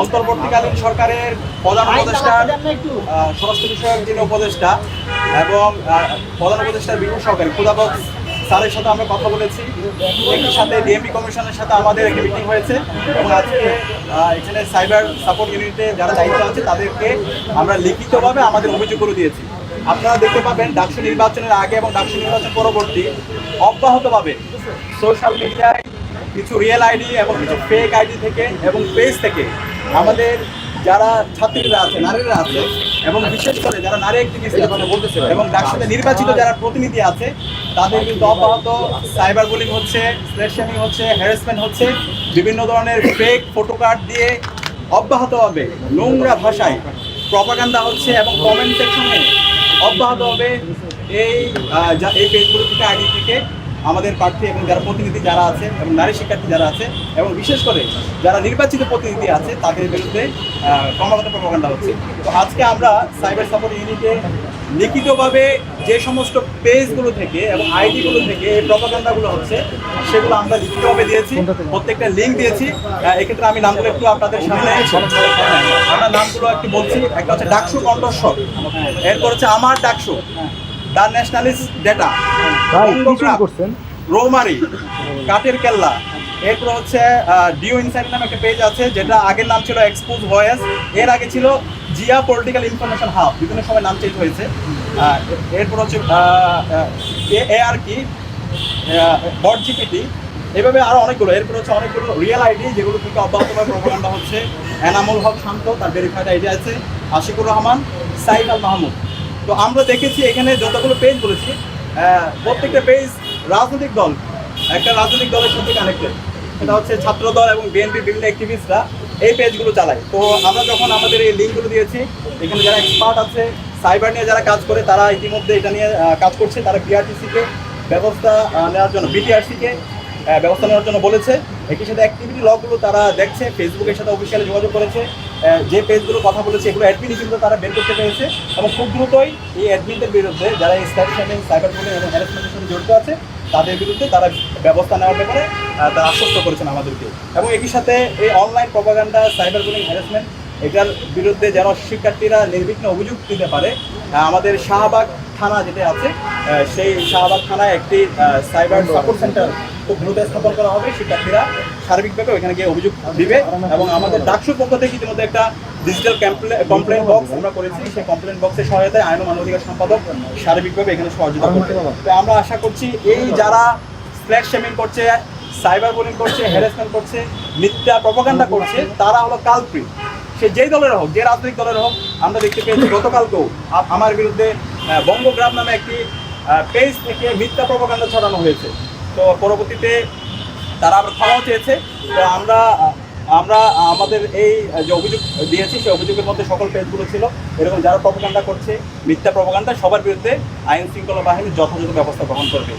অন্তর্বর্তীকালীন সরকারের প্রধান উপদেষ্টার আহ, স্বরাষ্ট্র বিষয়ক যিনি উপদেষ্টা এবং প্রধান উপদেষ্টার বিভিন্ন সহকারী খুদাবক স্যারের সাথে আমরা কথা বলেছি। একই সাথে ডিএমপি কমিশনের সাথে আমাদের একটি মিটিং হয়েছে এবং আজকে এখানে সাইবার সাপোর্ট ইউনিটে যারা দায়িত্ব আছে তাদেরকে আমরা লিখিতভাবে আমাদের অভিযোগ করে দিয়েছি। আপনারা দেখতে পাবেন ডাকসু নির্বাচনের আগে এবং ডাকসু নির্বাচন পরবর্তী অব্যাহতভাবে সোশ্যাল মিডিয়ায় কিছু রিয়েল আইডি এবং কিছু ফেক আইডি থেকে এবং পেজ থেকে আমাদের যারা ছাত্রীরা আছে, নারীরা আছে এবং বিশেষ করে যারা নারী অ্যাক্টিভিস্ট বলতেছে, এবং ডাকসাতে নির্বাচিত যারা প্রতিনিধি আছে, তাদের কিন্তু অব্যাহত সাইবার বুলিং হচ্ছে স্লেট হচ্ছে হ্যারাসমেন্ট হচ্ছে, বিভিন্ন ধরনের ফেক ফটো কার্ড দিয়ে অব্যাহতভাবে নোংরা ভাষায় প্রপাগান্ডা হচ্ছে এবং কমেন্ট সেকশনে অব্যাহতভাবে এই এই পেজগুলো থেকে আইডি থেকে। আমাদের প্রার্থী এবং যারা প্রতিনিধি যারা আছে এবং নারী শিক্ষার্থী যারা আছে এবং বিশেষ করে যারা নির্বাচিত প্রতিনিধি আছে, তাদের বিরুদ্ধে ক্রমাগত প্রপাগান্ডা হচ্ছে। তো আজকে আমরা সাইবার সাপোর্ট ইউনিটে লিখিতভাবে যে সমস্ত পেজগুলো থেকে এবং আইডিগুলো থেকে এই প্রপাগান্ডাগুলো হচ্ছে, সেগুলো আমরা লিখিতভাবে দিয়েছি, প্রত্যেকটা লিঙ্ক দিয়েছি। এক্ষেত্রে আমি নামগুলো একটু আপনাদের সামনে আমরা নামগুলো একটু বলছি। একটা হচ্ছে ডাকসু কণ্ঠস্বর, এরপর হচ্ছে আমার ডাকসু। দ্য ন্যাশনালিস্ট ডেটা করছেন? রৌমারি কাটের কেল্লা। এরপর হচ্ছে ডিও ইনসাইড নামে একটা পেজ আছে যেটা আগের নাম ছিল এক্সপোজ ভয়েস এর আগে ছিল জিয়া পলিটিক্যাল ইনফরমেশন হাব বিভিন্ন সময় নাম চেঞ্জ হয়েছে এরপর হচ্ছে এ আর কি বট জিপিটি এভাবে আরও অনেকগুলো। এরপর হচ্ছে অনেকগুলো রিয়েল আইডি যেগুলো থেকে অব্যাহতভাবে প্রোপাগান্ডা হচ্ছে। এনামুল হক শান্ত তার ভেরিফাইড আইডি আছে। আশিকুর রহমান সাইদ আল মাহমুদ। তো আমরা দেখেছি এখানে যতগুলো পেজ বলেছি প্রত্যেকটা পেজ রাজনৈতিক দল, একটা রাজনৈতিক দলের সাথে কানেক্টেড সেটা হচ্ছে ছাত্র দল এবং বিএনপির বিভিন্ন অ্যাক্টিভিস্টরা এই পেজগুলো চালায়। তো আমরা যখন আমাদের এই লিঙ্কগুলো দিয়েছি, এখানে যারা এক্সপার্ট আছে সাইবার নিয়ে যারা কাজ করে, তারা ইতিমধ্যে এটা নিয়ে কাজ করছে। তারা বিআরটিসিকে ব্যবস্থা নেওয়ার জন্য বিটিআরসিকে ব্যবস্থা নেওয়ার জন্য বলেছে। একই সাথে অ্যাক্টিভিটি লগগুলো তারা দেখছে ফেসবুকের সাথে অফিসিয়ালি যোগাযোগ করেছে। যে পেজগুলো কথা বলেছে, এগুলো অ্যাডমিন কিন্তু তারা বের করতে পেরেছে এবং খুব দ্রুতই এই অ্যাডমিনদের বিরুদ্ধে যারা এবং সাইবার বুলিং এবং হ্যারাসমেন্টের সাথে জড়িত আছে, তাদের বিরুদ্ধে তারা ব্যবস্থা নেওয়ার ব্যাপারে তারা আশ্বস্ত করেছেন আমাদেরকে। এবং একই সাথে এই online propaganda cyber bullying harassment এটার বিরুদ্ধে যেন শিক্ষার্থীরা নির্বিঘ্ন অভিযোগ দিতে পারে আমাদের শাহবাগ থানা যেটা আছে সেই শাহবাগ থানায় একটি সাইবার সাপোর্ট সেন্টার খুব দ্রুত স্থাপন করা হবে। শিক্ষার্থীরা সার্বিকভাবে ওইখানে গিয়ে অভিযোগ দিবে এবং আমাদের ডাকসুর পক্ষ থেকে ইতিমধ্যে একটা ডিজিটাল কমপ্লেন বক্স আমরা করেছি। সেই কমপ্লেন বক্সের সহায়তায় আইন মানবাধিকার সম্পাদক সার্বিকভাবে এখানে সহযোগিতা করবে। তো আমরা আশা করছি এই যারা ফ্ল্যাট শেমিং করছে সাইবার বুলিং করছে হ্যারাসমেন্ট করছে, মিথ্যা প্রপাগান্ডা করছে, তারা হলো কালপ্রিট সে যেই দলের হোক, যে রাজনৈতিক দলের হোক, আমরা দেখতে পেয়েছি গতকালকেও আমার বিরুদ্ধে বঙ্গগ্রাম নামে একটি পেজ থেকে মিথ্যা প্রপাগান্ডা ছড়ানো হয়েছে। তো পরবর্তীতে তারা আবার ক্ষমাও চেয়েছে। তো আমরা আমরা আমাদের এই যে অভিযোগ দিয়েছি, সেই অভিযোগের মধ্যে সকল পেজগুলো ছিল। এরকম যারা প্রপাগান্ডা করছে, মিথ্যা প্রপাগান্ডা, সবার বিরুদ্ধে আইন শৃঙ্খলা বাহিনী যথাযথ ব্যবস্থা গ্রহণ করবে।